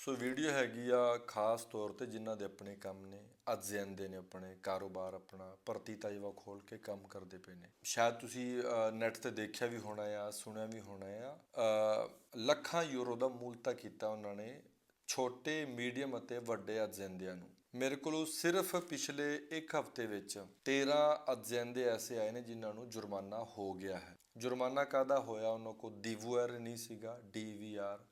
So video ਹੈਗੀ ਆ ਖਾਸ ਤੌਰ ਤੇ ਜਿਨ੍ਹਾਂ ਦੇ ਆਪਣੇ ਕੰਮ ਨੇ, ਅੱਜ ਜਾਂਦੇ ਨੇ ਆਪਣੇ, ਕਾਰੋਬਾਰ ਆਪਣਾ, ਭਰਤੀ ਤਾਈਵਾ ਖੋਲ ਕੇ ਕੰਮ ਕਰਦੇ ਪਏ ਨੇ। ਸ਼ਾਇਦ ਤੁਸੀਂ ਨੈਟ ਤੇ ਦੇਖਿਆ ਵੀ ਹੋਣਾ ਆ, ਸੁਣਿਆ ਵੀ ਹੋਣਾ ਆ। ਲੱਖਾਂ ਯੂਰੋ ਦਾ ਮੂਲਤਾ ਕੀਤਾ ਉਹਨਾਂ ਨੇ, ਛੋਟੇ ਮੀਡੀਅਮ ਅਤੇ ਵੱਡੇ ਅਜੈਂਦਿਆਂ ਨੂੰ। ਮੇਰੇ ਕੋਲ ਸਿਰਫ ਪਿਛਲੇ ਇੱਕ ਹਫ਼ਤੇ ਵਿੱਚ 13 ਅਜੈਂਦੇ ਐਸੇ ਆਏ ਨੇ ਜਿਨ੍ਹਾਂ ਨੂੰ ਜੁਰਮਾਨਾ ਹੋ ਗਿਆ ਹੈ। ਜੁਰਮਾਨਾ ਕਾਦਾ ਹੋਇਆ? ਉਹਨਾਂ ਕੋ ਦਿਵੂਅਰ ਨਹੀਂ ਸੀਗਾ DVR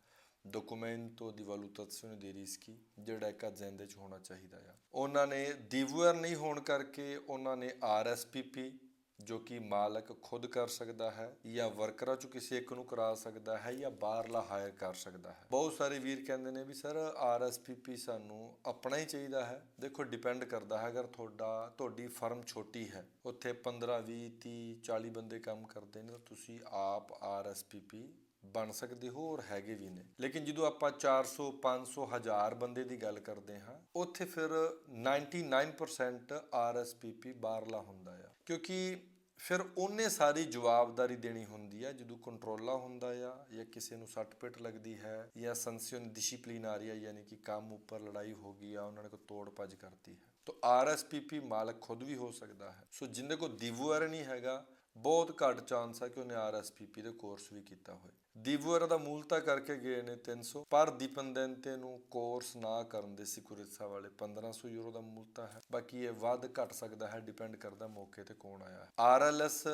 documento di valutazione dei rischi ਜਿਹੜਾ ਇੱਕ ਅਜੈਂਦੇ 'ਚ ਹੋਣਾ ਚਾਹੀਦਾ ਆ। ਉਹਨਾਂ ਨੇ ਦਿਵੂਅਰ ਨਹੀਂ ਹੋਣ ਕਰਕੇ ਉਹਨਾਂ ਨੇ ਆਰਐਸਪੀਪੀ ਜੋ ਕਿ ਮਾਲਕ ਖੁਦ ਕਰ ਸਕਦਾ ਹੈ ਜਾਂ ਵਰਕਰਾਂ ਚੋਂ ਕਿਸੇ ਇੱਕ ਨੂੰ ਕਰਾ ਸਕਦਾ ਹੈ ਜਾਂ ਬਾਹਰਲਾ ਹਾਇਰ ਕਰ ਸਕਦਾ ਹੈ। ਬਹੁਤ ਸਾਰੇ ਵੀਰ ਕਹਿੰਦੇ ਨੇ ਵੀ ਸਰ ਆਰਐਸਪੀਪੀ ਸਾਨੂੰ ਆਪਣਾ ਹੀ ਚਾਹੀਦਾ ਹੈ। ਦੇਖੋ ਡਿਪੈਂਡ ਕਰਦਾ ਹੈ ਅਗਰ ਤੁਹਾਡਾ, ਤੁਹਾਡੀ ਫਰਮ ਛੋਟੀ ਹੈ, ਉੱਥੇ 15 20 30 40 ਬੰਦੇ ਕੰਮ ਕਰਦੇ ਨੇ ਤਾਂ ਤੁਸੀਂ ਆਪ ਆਰਐਸਪੀਪੀ ਬਣ ਸਕਦੇ ਹੋ ਔਰ ਹੈਗੇ ਵੀ ਨੇ। ਲੇਕਿਨ ਜਦੋਂ ਆਪਾਂ 400 500 ਹਜ਼ਾਰ ਬੰਦੇ ਦੀ ਗੱਲ ਕਰਦੇ ਹਾਂ, ਉੱਥੇ ਫਿਰ 99% ਆਰਐਸਪੀਪੀ ਬਾਹਰਲਾ ਹੁੰਦਾ ਆ। ਕਿਉਂਕਿ ਫਿਰ ਉਹਨੇ ਸਾਰੀ ਜਵਾਬਦਾਰੀ ਦੇਣੀ ਹੁੰਦੀ ਆ, ਜਦੋਂ ਕੰਟਰੋਲਾ ਹੁੰਦਾ ਆ, ਜਾਂ ਕਿਸੇ ਨੂੰ ਸੱਟ ਪਿੱਟ ਲੱਗਦੀ ਹੈ, ਜਾਂ ਸੰਸਿਓਨ ਡਿਸਪਲਿਨ ਆ ਰਹੀ ਹੈ ਯਾਨੀ ਕਿ ਕੰਮ ਉੱਪਰ ਲੜਾਈ ਹੋ ਗਈ ਆ, ਉਹਨਾਂ ਨੇ ਕੋਈ ਤੋੜ ਭੱਜ ਕਰਤੀ ਹੈ। ਤਾਂ ਆਰਐਸਪੀਪੀ ਮਾਲਕ ਖੁਦ ਵੀ ਹੋ ਸਕਦਾ ਹੈ। ਸੋ ਜਿੰਦੇ ਕੋ ਦਿਵੂਅਰ ਨਹੀਂ ਹੈਗਾ ਬਹੁਤ ਘੱਟ ਚਾਂਸ ਹੈ ਕਿ ਉਹਨੇ ਆਰਐਸਪੀਪੀ ਦੇ ਕੋਰਸ ਵੀ ਕੀਤਾ ਹੋਵੇ ਦਿਵੂਅਰ ਦਾ ਮੂਲਤਾ ਕਰਕੇ ਗਏ ਨੇ 300 ਪਰ ਡਿਪੈਂਡੈਂਟੇ ਨੂੰ ਕੋਰਸ ਨਾ ਕਰਨ ਦੇ ਸਿਕਿਉਰਿਟਸਾ ਵਾਲੇ। 1500 ਯੂਰੋ ਦਾ ਮੂਲਤਾ ਹੈ। ਬਾਕੀ ਇਹ ਵੱਧ ਘਟ ਸਕਦਾ ਹੈ ਡਿਪੈਂਡ ਕਰਦਾ ਮੌਕੇ ਤੇ ਕੌਣ ਆਇਆ ਹੈ। ਆਰਐਲਐਸ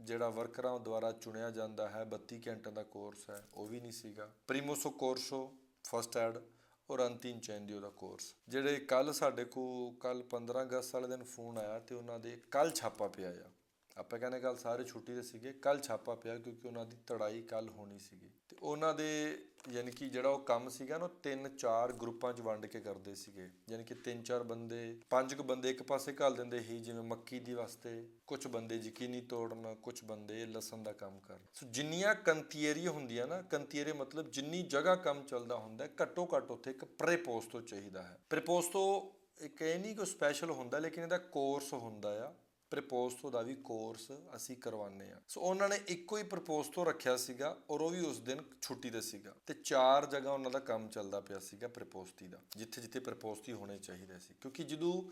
ਜਿਹੜਾ ਵਰਕਰਾਂ ਦੁਆਰਾ ਚੁਣਿਆ ਜਾਂਦਾ ਹੈ। 32 ਘੰਟਿਆਂ ਦਾ ਕੋਰਸ ਹੈ, ਉਹ ਵੀ ਨਹੀਂ ਸੀਗਾ। ਪ੍ਰੀਮੋਸੋ ਕੋਰਸੋ ਫਸਟ ਐਡ ਔਰ ਅੰਤਿਮ ਚੈਂਡੀਓ ਦਾ ਕੋਰਸ ਜਿਹੜੇ ਕੱਲ ਸਾਡੇ ਕੋ ਕੱਲ 15 ਅਗਸਤ ਵਾਲੇ ਦਿਨ ਫੋਨ ਆਇਆ ਤੇ ਉਹਨਾਂ ਦੇ ਕੱਲ ਛਾਪਾ ਪਿਆ ਆ। ਆਪਾਂ ਕਹਿੰਦੇ ਕੱਲ ਸਾਰੇ ਛੁੱਟੀ ਤੇ ਸੀਗੇ ਕੱਲ ਛਾਪਾ ਪਿਆ ਕਿਉਂਕਿ ਉਹਨਾਂ ਦੀ ਤੜਾਈ ਕੱਲ ਹੋਣੀ ਸੀਗੀ। ਤੇ ਉਹਨਾਂ ਦੇ ਯਾਨੀ ਕਿ ਜਿਹੜਾ ਉਹ ਕੰਮ ਸੀਗਾ ਨਾ, ਉਹ ਤਿੰਨ ਚਾਰ ਗਰੁੱਪਾਂ 'ਚ ਵੰਡ ਕੇ ਕਰਦੇ ਸੀਗੇ। ਯਾਨੀ ਕਿ ਤਿੰਨ ਚਾਰ ਬੰਦੇ, ਪੰਜ ਕੁ ਬੰਦੇ ਇੱਕ ਪਾਸੇ ਘੱਲ ਦਿੰਦੇ ਸੀ, ਜਿਵੇਂ ਮੱਕੀ ਦੀ ਵਾਸਤੇ ਕੁਝ ਬੰਦੇ ਯਕੀਨੀ ਤੋੜਨ ਕੁਝ ਬੰਦੇ ਲਸਣ ਦਾ ਕੰਮ ਕਰਨ। ਸੋ ਜਿੰਨੀਆਂ ਕੰਤੀਏਰੀਆਂ ਹੁੰਦੀਆਂ ਨਾ, ਕੰਤੀਏਰੇ ਮਤਲਬ ਜਿੰਨੀ ਜਗ੍ਹਾ ਕੰਮ ਚੱਲਦਾ ਹੁੰਦਾ, ਘੱਟੋ ਘੱਟ ਉੱਥੇ ਇੱਕ ਪ੍ਰੇਪੋਸਟੋ ਚਾਹੀਦਾ ਹੈ। ਪ੍ਰੇਪੋਸਟੋ ਇੱਕ ਇਹ ਨਹੀਂ ਕੋਈ ਸਪੈਸ਼ਲ ਹੁੰਦਾ, ਲੇਕਿਨ ਇਹਦਾ ਕੋਰਸ ਹੁੰਦਾ ਆ। ਪ੍ਰਪੋਸਟੋ ਦਾ ਵੀ ਕੋਰਸ ਅਸੀਂ ਕਰਵਾਉਂਦੇ ਆ ਸੋ ਉਹਨਾਂ ਨੇ ਇੱਕੋ ਹੀ ਪ੍ਰਪੋਸਟੋ ਰੱਖਿਆ ਸੀਗਾ ਔਰ ਉਹ ਵੀ ਉਸ ਦਿਨ ਛੁੱਟੀ ਤੇ ਸੀਗਾ। ਤੇ ਚਾਰ ਜਗ੍ਹਾ ਉਹਨਾਂ ਦਾ ਕੰਮ ਚੱਲਦਾ ਪਿਆ ਸੀਗਾ ਪ੍ਰਪੋਸਟੀ ਦਾ, ਜਿੱਥੇ ਜਿੱਥੇ ਪ੍ਰਪੋਸਟੀ ਹੋਣੇ ਚਾਹੀਦੇ ਸੀ। ਕਿਉਂਕਿ ਜਦੋਂ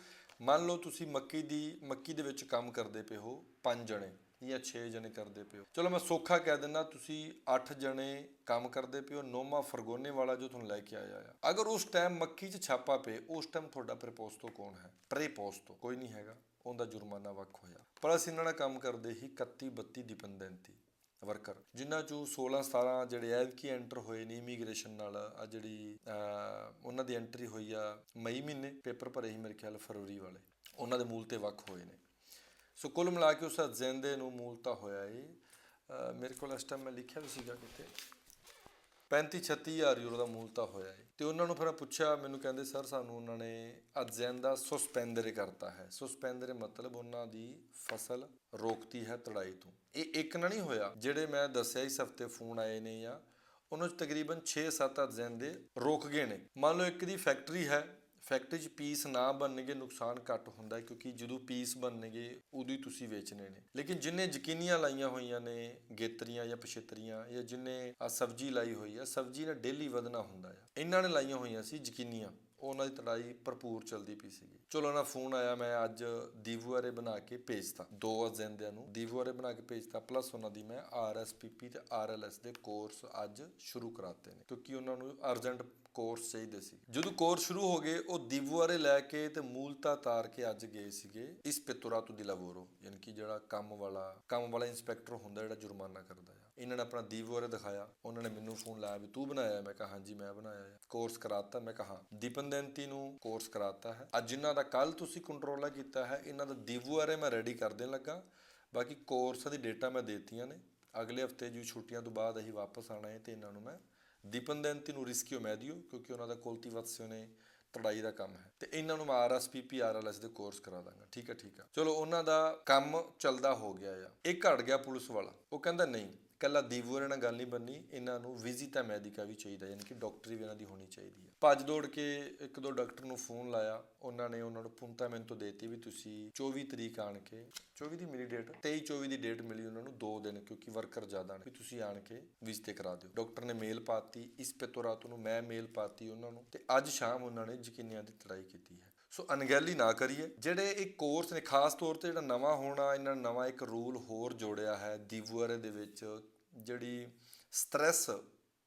ਮੰਨ ਲਓ ਤੁਸੀਂ ਮੱਕੀ ਦੀ, ਮੱਕੀ ਦੇ ਵਿੱਚ ਕੰਮ ਕਰਦੇ ਪਏ ਹੋ ਪੰਜ ਜਣੇ ਜਾਂ 6 ਜਣੇ ਕਰਦੇ ਪਿਓ। ਚਲੋ ਮੈਂ ਸੌਖਾ ਕਹਿ ਦਿੰਦਾ, ਤੁਸੀਂ 8 ਜਣੇ ਕੰਮ ਕਰਦੇ ਪਿਓ, ਨੋਮਾ ਫਰਗੋਨੇ ਵਾਲਾ ਜੋ ਤੁਹਾਨੂੰ ਲੈ ਕੇ ਆਇਆ ਆ। ਅਗਰ ਉਸ ਟਾਈਮ ਮੱਕੀ 'ਚ ਛਾਪਾ ਪਏ, ਉਸ ਟਾਈਮ ਤੁਹਾਡਾ ਪ੍ਰਪੋਸਟੋ ਕੌਣ ਹੈ? ਪ੍ਰੇਪੋਸਟੋ ਕੋਈ ਨਹੀਂ ਹੈਗਾ। ਉਹਦਾ ਜੁਰਮਾਨਾ ਵੱਖ ਹੋਇਆ। ਪਰ ਅਸੀਂ ਇਹਨਾਂ ਨਾਲ ਕੰਮ ਕਰਦੇ ਹੀ 31 32 ਡਿਪੈਂਡੈਂਟੀ ਵਰਕਰ ਜਿਨ੍ਹਾਂ ਚੋਂ 16 17 ਜਿਹੜੇ ਐਵ ਐਲਕੀ ਐਂਟਰ ਹੋਏ ਨੇ ਇਮੀਗ੍ਰੇਸ਼ਨ ਨਾਲ ਆ ਜਿਹੜੀ ਉਹਨਾਂ ਦੀ ਐਂਟਰੀ ਹੋਈ ਆ ਮਈ ਮਹੀਨੇ, ਪੇਪਰ ਭਰੇ ਸੀ ਮੇਰੇ ਖਿਆਲ ਫਰਵਰੀ ਵਾਲੇ। ਉਹਨਾਂ ਦੇ ਮੂਲ ਤੇ ਵੱਖ ਹੋਏ ਨੇ। ਸੋ ਕੁੱਲ ਮਿਲਾ ਕੇ ਉਸ ਅਜੈਂਦੇ ਨੂੰ ਮੂਲਤਾ ਹੋਇਆ ਏ। ਮੇਰੇ ਕੋਲ ਇਸ ਟਾਈਮ ਮੈਂ ਲਿਖਿਆ ਵੀ ਸੀਗਾ ਕਿਤੇ। 35 36000 ਯੂਰੋ ਦਾ ਮੂਲਤਾ ਹੋਇਆ ਏ। ਤੇ ਉਹਨਾਂ ਨੂੰ ਫਿਰ ਪੁੱਛਿਆ, ਮੈਨੂੰ ਕਹਿੰਦੇ, ਸਰ, ਸਾਨੂੰ ਉਹਨਾਂ ਨੇ ਅਜੈਂਦਾ ਸਸਪੈਂਡਰੇ ਕਰਤਾ ਹੈ। ਸਸਪੈਂਡਰੇ ਮਤਲਬ ਉਹਨਾਂ ਦੀ ਫਸਲ ਰੋਕਤੀ ਹੈ ਤੜਾਈ ਤੋਂ। ਇਹ ਇੱਕ ਨਾ ਨਹੀਂ ਹੋਇਆ, ਜਿਹੜੇ ਮੈਂ ਦੱਸਿਆ ਇਸ ਹਫ਼ਤੇ ਫੋਨ ਆਏ ਨੇ ਜਾਂ ਉਹਨਾਂ 'ਚ ਤਕਰੀਬਨ 6-7 ਅਜੈਂਦੇ ਰੋਕ ਗਏ ਨੇ। ਮੰਨ ਲਓ ਇੱਕ ਦੀ ਫੈਕਟਰੀ ਹੈ ਫੈਕਟਰੀ 'ਚ ਪੀਸ ਨਾ ਬਣਨਗੇ, ਨੁਕਸਾਨ ਘੱਟ ਹੁੰਦਾ ਕਿਉਂਕਿ ਜਦੋਂ ਪੀਸ ਬਣਨਗੇ, ਉਦੋਂ ਹੀ ਤੁਸੀਂ ਵੇਚਣੇ ਨੇ। ਲੇਕਿਨ ਜਿੰਨੇ ਯਕੀਨੀਆਂ ਲਾਈਆਂ ਹੋਈਆਂ ਨੇ ਗੇਤਰੀਆਂ ਜਾਂ ਪਛੇਤਰੀਆਂ, ਜਾਂ ਜਿੰਨੇ ਸਬਜ਼ੀ ਲਾਈ ਹੋਈ ਆ, ਸਬਜ਼ੀ ਨੇ ਡੇਲੀ ਵਧਣਾ ਹੁੰਦਾ ਆ। ਇਹਨਾਂ ਨੇ ਲਾਈਆਂ ਹੋਈਆਂ ਸੀ ਯਕੀਨੀਆਂ। ਉਹਨਾਂ ਦੀ ਤੜਾਈ ਭਰਪੂਰ ਚੱਲਦੀ ਪਈ ਸੀਗੀ। ਚਲੋ ਉਹਨਾਂ ਫੋਨ ਆਇਆ, ਮੈਂ ਅੱਜ ਦੀਵੂਆਰੇ ਬਣਾ ਕੇ ਭੇਜਤਾ। ਦੋ ਅਜੈਂਦਿਆਂ ਨੂੰ ਦੀਵੂਆਰੇ ਬਣਾ ਕੇ ਭੇਜਤਾ ਪਲੱਸ ਉਹਨਾਂ ਦੀ ਮੈਂ ਆਰਐਸਪੀਪੀ ਤੇ ਆਰਐਲਐਸ ਦੇ ਕੋਰਸ ਅੱਜ ਸ਼ੁਰੂ ਕਰਾਤੇ ਨੇ। ਕਿਉਂਕਿ ਉਹਨਾਂ ਨੂੰ ਅਰਜੈਂਟ ਕੋਰਸ ਚਾਹੀਦੇ ਸੀ। ਜਦੋਂ ਕੋਰਸ ਸ਼ੁਰੂ ਹੋ ਗਏ, ਉਹ ਦਿਵੂਆਰੇ ਲੈ ਕੇ ਤੇ ਮੂਲਤਾ ਤਾਰ ਕੇ ਅੱਜ ਗਏ ਸੀਗੇ ਇਸ ਪਿਤੁਰਾਤੂ ਦੀ ਲਵੋਰੋ ਯਾਨੀ ਕਿ ਜਿਹੜਾ ਕੰਮ ਵਾਲਾ ਕੰਮ ਵਾਲਾ ਇਨਸਪੈਕਟਰ ਹੁੰਦਾ ਜਿਹੜਾ ਜੁਰਮਾਨਾ ਕਰਦਾ ਹੈ। ਇਹਨਾਂ ਨੇ ਆਪਣਾ ਦਿਵੂਆਰੇ ਦਿਖਾਇਆ, ਉਹਨਾਂ ਨੇ ਮੈਨੂੰ ਫੋਨ ਲਾਇਆ ਵੀ ਤੂੰ ਬਣਾਇਆ? ਮੈਂ ਕਿਹਾ, ਹਾਂਜੀ, ਮੈਂ ਬਣਾਇਆ ਹੈ। ਕੋਰਸ ਕਰਾਤਾ, ਮੈਂ ਕਿਹਾ, ਹਾਂ। ਦੀਪਨਦੈਂਤੀ ਨੂੰ ਕੋਰਸ ਕਰਾਤਾ ਹੈ। ਅੱਜ ਜਿਨ੍ਹਾਂ ਦਾ ਕੱਲ ਤੁਸੀਂ ਕੰਟਰੋਲਾ ਕੀਤਾ ਹੈ, ਇਹਨਾਂ ਦਾ ਦਿਵੂਆਰੇ ਮੈਂ ਰੈਡੀ ਕਰ ਦੇਣ ਲੱਗਾ। ਬਾਕੀ ਕੋਰਸ ਦੀ ਡੇਟਾ ਮੈਂ ਦੇਤੀਆਂ ਨੇ। ਅਗਲੇ ਹਫ਼ਤੇ ਜੀ ਛੁੱਟੀਆਂ ਤੋਂ ਬਾਅਦ ਅਸੀਂ ਵਾਪਸ ਆਣਾ ਹੈ ਤੇ ਇਹਨਾਂ ਨੂੰ ਮੈਂ ਦੀਪਨ dipendenti ਨੂੰ ਰਿਸਕਿਓ ਮੈਂ ਦਿਓ, ਕਿਉਂਕਿ ਉਹਨਾਂ ਦਾ coltivazione ਤੜਾਈ ਦਾ ਕੰਮ ਹੈ। ਤੇ ਇਹਨਾਂ ਨੂੰ ਮੈਂ ਆਰਐਸਪੀਪੀ ਆਰਐਲਐਸ ਦੇ ਕੋਰਸ ਕਰਾ ਦਾਂਗਾ। ਠੀਕ ਹੈ ਠੀਕ ਹੈ। ਚਲੋ, ਉਹਨਾਂ ਦਾ ਕੰਮ ਚੱਲਦਾ ਹੋ ਗਿਆ ਆ। ਇਹ ਘੜ ਗਿਆ ਪੁਲਿਸ ਵਾਲਾ। ਉਹ ਕਹਿੰਦਾ, ਨਹੀਂ ਕੱਲਾ ਦੀਵੂਰ ਨਾਲ ਗੱਲ ਨਹੀਂ ਬੰਨੀ ਇਹਨਾਂ ਨੂੰ ਵਿਜ਼ਿਟਾ ਮੈਡੀਕਾ ਵੀ ਚਾਹੀਦਾ, ਯਾਨੀ ਕਿ ਡਾਕਟਰੀ ਵੀ ਇਹਨਾਂ ਦੀ ਹੋਣੀ ਚਾਹੀਦੀ ਹੈ। ਭੱਜ ਦੌੜ ਕੇ ਇੱਕ ਦੋ ਡਾਕਟਰ ਨੂੰ ਫੋਨ ਲਾਇਆ, ਉਹਨਾਂ ਨੇ ਉਹਨਾਂ ਨੂੰ ਪੁੰਤਾਮੈਂਟ ਤੋਂ ਦੇਤੀ ਵੀ ਤੁਸੀਂ 24 ਤਰੀਕ ਆਣ ਕੇ 24 ਦੀ ਮਿਲੀ ਡੇਟ 23 24 ਦੀ ਡੇਟ ਮਿਲੀ ਉਹਨਾਂ ਨੂੰ 2 ਦਿਨ, ਕਿਉਂਕਿ ਵਰਕਰ ਜ਼ਿਆਦਾ ਨੇ, ਵੀ ਤੁਸੀਂ ਆਣ ਕੇ ਵਿਜ਼ਿਟ ਕਰਾ ਦਿਓ। ਡਾਕਟਰ ਨੇ ਮੇਲ ਪਾਤੀ, ਇਸ ਪੇਤੋ ਰਾਤ ਨੂੰ ਮੈਂ ਮੇਲ ਪਾਤੀ ਉਹਨਾਂ ਨੂੰ, ਤੇ ਅੱਜ ਸ਼ਾਮ ਉਹਨਾਂ ਨੇ ਯਕੀਨਿਆਂ ਦੀ ਤੜਾਈ ਕੀਤੀ ਹੈ। ਸੋ ਅਣਗਹਿਲੀ ਨਾ ਕਰੀਏ, ਜਿਹੜੇ ਇਹ ਕੋਰਸ ਨੇ, ਖਾਸ ਤੌਰ ਤੇ ਜਿਹੜਾ ਨਵਾਂ ਹੋਣਾ, ਇਹਨਾਂ ਨਵਾਂ ਇੱਕ ਰੂਲ ਹੋਰ ਜੋੜਿਆ ਹੈ ਦੀਵੂਆਰੇ ਦੇ ਵਿੱਚ ਜਿਹੜੀ ਸਟ੍ਰੈਸ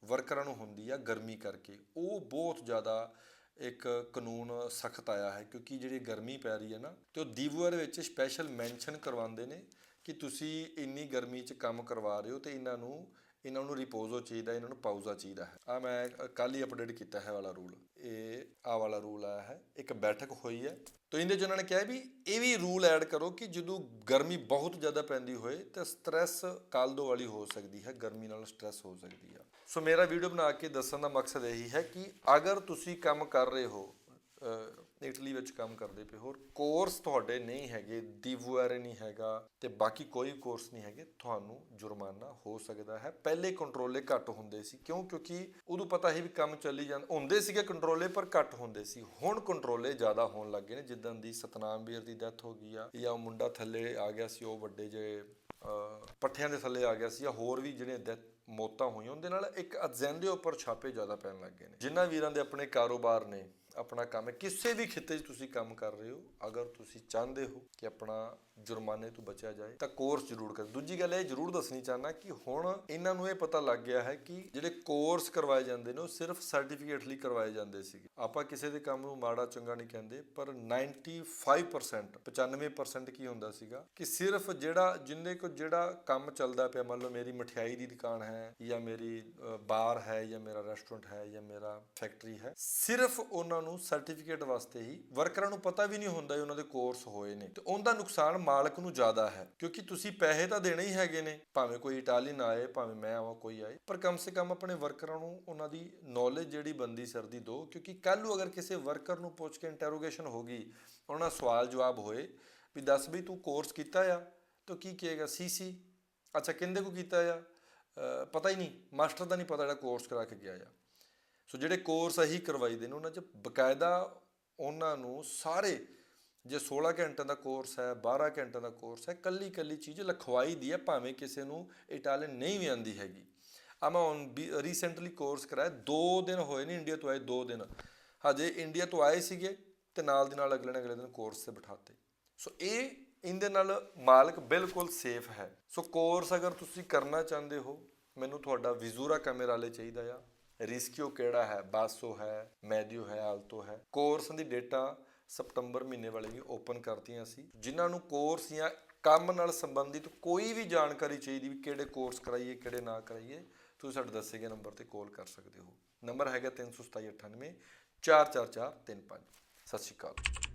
ਵਰਕਰਾਂ ਨੂੰ ਹੁੰਦੀ ਆ ਗਰਮੀ ਕਰਕੇ, ਉਹ ਬਹੁਤ ਜ਼ਿਆਦਾ ਇੱਕ ਕਾਨੂੰਨ ਸਖਤ ਆਇਆ ਹੈ, ਕਿਉਂਕਿ ਜਿਹੜੀ ਗਰਮੀ ਪੈ ਰਹੀ ਹੈ ਨਾ, ਤੇ ਉਹ ਦੀਵੂਆਰ ਵਿੱਚ ਸਪੈਸ਼ਲ ਮੈਂਸ਼ਨ ਕਰਵਾਉਂਦੇ ਨੇ ਕਿ ਤੁਸੀਂ ਇੰਨੀ ਗਰਮੀ 'ਚ ਕੰਮ ਕਰਵਾ ਰਹੇ ਹੋ ਤੇ ਇਹਨਾਂ ਨੂੰ ਇਹਨਾਂ ਨੂੰ ਰਿਪੋਜ਼ੋ ਚਾਹੀਦਾ, ਇਹਨਾਂ ਨੂੰ ਪਾਉਜ਼ਾ ਚਾਹੀਦਾ ਹੈ। ਆ ਮੈਂ ਕੱਲ ਹੀ ਅਪਡੇਟ ਕੀਤਾ ਹੈ ਵਾਲਾ ਰੂਲ ਇਹ ਆ ਵਾਲਾ ਰੂਲ ਆਇਆ ਹੈ। ਇੱਕ ਬੈਠਕ ਹੋਈ ਹੈ। ਤਾਂ ਇਹਦੇ 'ਚ ਉਹਨਾਂ ਨੇ ਕਿਹਾ ਵੀ ਇਹ ਵੀ ਰੂਲ ਐਡ ਕਰੋ ਕਿ ਜਦੋਂ ਗਰਮੀ ਬਹੁਤ ਜ਼ਿਆਦਾ ਪੈਂਦੀ ਹੋਏ, ਤਾਂ ਸਟ੍ਰੈਸ ਕਾਲਦੋ ਵਾਲੀ ਹੋ ਸਕਦੀ ਹੈ। ਗਰਮੀ ਨਾਲ ਸਟ੍ਰੈਸ ਹੋ ਸਕਦੀ ਹੈ ਸੋ ਮੇਰਾ ਵੀਡੀਓ ਬਣਾ ਕੇ ਦੱਸਣ ਦਾ ਮਕਸਦ ਇਹੀ ਹੈ ਕਿ ਅਗਰ ਤੁਸੀਂ ਕੰਮ ਕਰ ਰਹੇ ਹੋ ਇਟਲੀ ਵਿੱਚ ਕੰਮ ਕਰਦੇ ਪਏ। ਹੋਰ ਕੋਰਸ ਤੁਹਾਡੇ ਨਹੀਂ ਹੈਗੇ, ਦੀਵੂਆਰੇ ਨਹੀਂ ਹੈਗਾ ਤੇ ਬਾਕੀ ਕੋਈ ਕੋਰਸ ਨਹੀਂ ਹੈਗੇ, ਤੁਹਾਨੂੰ ਜੁਰਮਾਨਾ ਹੋ ਸਕਦਾ ਹੈ। ਪਹਿਲੇ ਕੰਟਰੋਲੇ ਘੱਟ ਹੁੰਦੇ ਸੀ। ਕਿਉਂ? ਕਿਉਂਕਿ ਉਦੋਂ ਪਤਾ ਹੀ ਵੀ ਕੰਮ ਚੱਲੀ ਜਾਂਦਾ ਹੁੰਦੇ ਸੀਗੇ ਕੰਟਰੋਲੇ ਪਰ ਘੱਟ ਹੁੰਦੇ ਸੀ। ਹੁਣ ਕੰਟਰੋਲੇ ਜ਼ਿਆਦਾ ਹੋਣ ਲੱਗੇ ਨੇ। ਜਿੱਦਾਂ ਦੀ ਸਤਨਾਮ ਵੀਰ ਦੀ ਡੈਥ ਹੋ ਗਈ ਆ, ਜਾਂ ਮੁੰਡਾ ਥੱਲੇ ਆ ਗਿਆ ਸੀ, ਉਹ ਵੱਡੇ ਜੇ ਪੱਠਿਆਂ ਦੇ ਥੱਲੇ ਆ ਗਿਆ ਸੀ, ਜਾਂ ਹੋਰ ਵੀ ਜਿਹੜੇ death- ਮੌਤਾਂ ਹੋਈਆਂ, ਉਹਦੇ ਨਾਲ ਇੱਕ ਅਜੈਂਡੇ ਉੱਪਰ ਛਾਪੇ ਜ਼ਿਆਦਾ ਪੈਣ ਲੱਗ ਗਏ ਨੇ। ਜਿਨ੍ਹਾਂ ਵੀਰਾਂ ਦੇ ਆਪਣੇ ਕਾਰੋਬਾਰ ਨੇ ਆਪਣਾ ਕੰਮ ਹੈ। ਕਿਸੇ ਵੀ ਖਿੱਤੇ 'ਚ ਤੁਸੀਂ ਕੰਮ ਕਰ ਰਹੇ ਹੋ, ਅਗਰ ਤੁਸੀਂ ਚਾਹੁੰਦੇ ਹੋ ਕਿ ਆਪਣਾ ਜੁਰਮਾਨੇ ਤੋਂ ਬਚਿਆ ਜਾਏ, ਤਾਂ ਕੋਰਸ ਜ਼ਰੂਰ ਕਰੋ। ਦੂਜੀ ਗੱਲ ਇਹ ਜ਼ਰੂਰ ਦੱਸਣੀ ਚਾਹਨਾ ਕਿ ਹੁਣ ਇਹਨਾਂ ਨੂੰ ਇਹ ਪਤਾ ਲੱਗ ਗਿਆ ਹੈ ਕਿ ਜਿਹੜੇ ਕੋਰਸ ਕਰਵਾਏ ਜਾਂਦੇ ਨੇ, ਉਹ ਸਿਰਫ ਸਰਟੀਫਿਕੇਟ ਲਈ ਕਰਵਾਏ ਜਾਂਦੇ ਸੀਗੇ। ਆਪਾਂ ਕਿਸੇ ਦੇ ਕੰਮ ਨੂੰ ਮਾੜਾ ਚੰਗਾ ਨਹੀਂ ਕਹਿੰਦੇ, ਪਰ 95% 95% ਕੀ ਹੁੰਦਾ ਸੀਗਾ ਕਿ ਸਿਰਫ ਜਿਹੜਾ, ਜਿੰਨੇ ਕੋ ਜਿਹੜਾ ਕੰਮ ਚੱਲਦਾ ਪਿਆ, ਮੰਨ ਲਓ ਮੇਰੀ ਮਠਿਆਈ ਦੀ ਦੁਕਾਨ ਹੈ, ਜਾਂ ਮੇਰੀ ਬਾਰ ਹੈ, ਜਾਂ ਮੇਰਾ ਰੈਸਟੋਰੈਂਟ ਹੈ, ਜਾਂ ਮੇਰਾ ਫੈਕਟਰੀ ਹੈ, ਸਿਰਫ ਉਹਨਾਂ ਨੂੰ ਸਰਟੀਫਿਕੇਟ ਵਾਸਤੇ ਹੀ ਵਰਕਰਾਂ ਨੂੰ ਪਤਾ ਵੀ ਨਹੀਂ ਹੁੰਦਾ ਕਿ ਉਹਨਾਂ ਦੇ ਕੋਰਸ ਹੋਏ ਨੇ। ਤੇ ਉਹਦਾ ਨੁਕਸਾਨ ਮਾਲਕ ਨੂੰ ਜ਼ਿਆਦਾ ਹੈ, ਕਿਉਂਕਿ ਤੁਸੀਂ ਪੈਸੇ ਤਾਂ ਦੇਣੇ ਹੀ ਹੈਗੇ ਨੇ। ਭਾਵੇਂ ਕੋਈ ਇਟਾਲੀਅਨ ਆਏ, ਭਾਵੇਂ ਮੈਂ ਆਵਾਂ, ਕੋਈ ਆਏ, ਪਰ ਕਮ ਸੇ ਕਮ ਆਪਣੇ ਵਰਕਰਾਂ ਨੂੰ ਉਹਨਾਂ ਦੀ ਨੌਲੇਜ ਜਿਹੜੀ ਬੰਦੀ ਸਰਦੀ ਦੋ ਕਿਉਂਕਿ ਕੱਲ ਨੂੰ ਅਗਰ ਕਿਸੇ ਵਰਕਰ ਨੂੰ ਪੁੱਛ ਕੇ ਇੰਟਰੋਗੇਸ਼ਨ ਹੋਗੀ ਉਹਨਾਂ ਸਵਾਲ ਜਵਾਬ ਹੋਏ ਵੀ ਦੱਸ ਵੀ ਤੂੰ ਕੋਰਸ ਕੀਤਾ ਆ, ਤਾਂ ਕੀ ਕਹੇਗਾ? ਸੀਸੀ ਅੱਛਾ, ਕਿੰਦੇ ਕੋ ਕੀਤਾ ਆ? ਪਤਾ ਹੀ ਨਹੀਂ, ਮਾਸਟਰ ਦਾ ਨਹੀਂ ਪਤਾ ਜਿਹੜਾ ਕੋਰਸ ਕਰਾ ਕੇ ਗਿਆ ਆ। ਸੋ ਜਿਹੜੇ ਕੋਰਸ ਅਹੀ ਕਰਵਾਈਦੇ ਨੇ, ਉਹਨਾਂ 'ਚ ਬਕਾਇਦਾ ਉਹਨਾਂ ਨੂੰ ਸਾਰੇ ਜੇ 16 ਘੰਟਿਆਂ ਦਾ ਕੋਰਸ ਹੈ 12 ਘੰਟਿਆਂ ਦਾ ਕੋਰਸ ਹੈ ਕੱਲੀ ਕੱਲੀ ਚੀਜ਼ ਲਿਖਵਾਈ ਦੀ ਹੈ, ਭਾਵੇਂ ਕਿਸੇ ਨੂੰ ਇਟਾਲੀਅਨ ਨਹੀਂ ਵੀ ਆਂਦੀ ਹੈਗੀ। ਆ ਮੈਂ ਹੁਣ ਰੀਸੈਂਟਲੀ ਕੋਰਸ ਕਰਾਇਆ 2 ਦਿਨ ਹੋਏ ਨੇ ਇੰਡੀਆ ਤੋਂ ਆਏ 2 ਦਿਨ। ਹਜੇ ਇੰਡੀਆ ਤੋਂ ਆਏ ਸੀਗੇ ਤੇ ਨਾਲ ਦੀ ਨਾਲ ਅਗਲੇ ਨੇ ਅਗਲੇ ਦਿਨ ਕੋਰਸ ਤੇ ਬਿਠਾਤੇ। ਸੋ ਇਹ ਇਹਦੇ ਨਾਲ ਮਾਲਕ ਬਿਲਕੁਲ ਸੇਫ ਹੈ। ਸੋ ਕੋਰਸ ਅਗਰ ਤੁਸੀਂ ਕਰਨਾ ਚਾਹੁੰਦੇ ਹੋ, ਮੈਨੂੰ ਤੁਹਾਡਾ ਵਿਜ਼ੂਰਾ ਕੈਮਰਾ ਲੈ ਚਾਹੀਦਾ ਆ। ਰਿਸਕਿਓ ਕਿਹੜਾ ਹੈ? ਬਾਸੋ ਹੈ, ਮੈਡੀਓ ਹੈ, ਆਲਤੋ ਹੈ। ਕੋਰਸ ਦੀ ਡੇਟਾ ਸਪਟੰਬਰ ਮਹੀਨੇ ਵਾਲੇ ਵੀ ਓਪਨ ਕਰਤੀਆਂ ਸੀ। ਜਿਨ੍ਹਾਂ ਨੂੰ ਕੋਰਸ ਜਾਂ ਕੰਮ ਨਾਲ ਸੰਬੰਧਿਤ ਕੋਈ ਵੀ ਜਾਣਕਾਰੀ ਚਾਹੀਦੀ ਵੀ ਕਿਹੜੇ ਕੋਰਸ ਕਰਾਈਏ, ਕਿਹੜੇ ਨਾ ਕਰਾਈਏ, ਤੁਸੀਂ ਸਾਡੇ ਦੱਸੇ ਗਏ ਨੰਬਰ ਤੇ ਕਾਲ ਕਰ ਸਕਦੇ ਹੋ। ਨੰਬਰ ਹੈਗਾ 32798 44435 ਸਤਿ ਸ਼੍ਰੀ ਅਕਾਲ।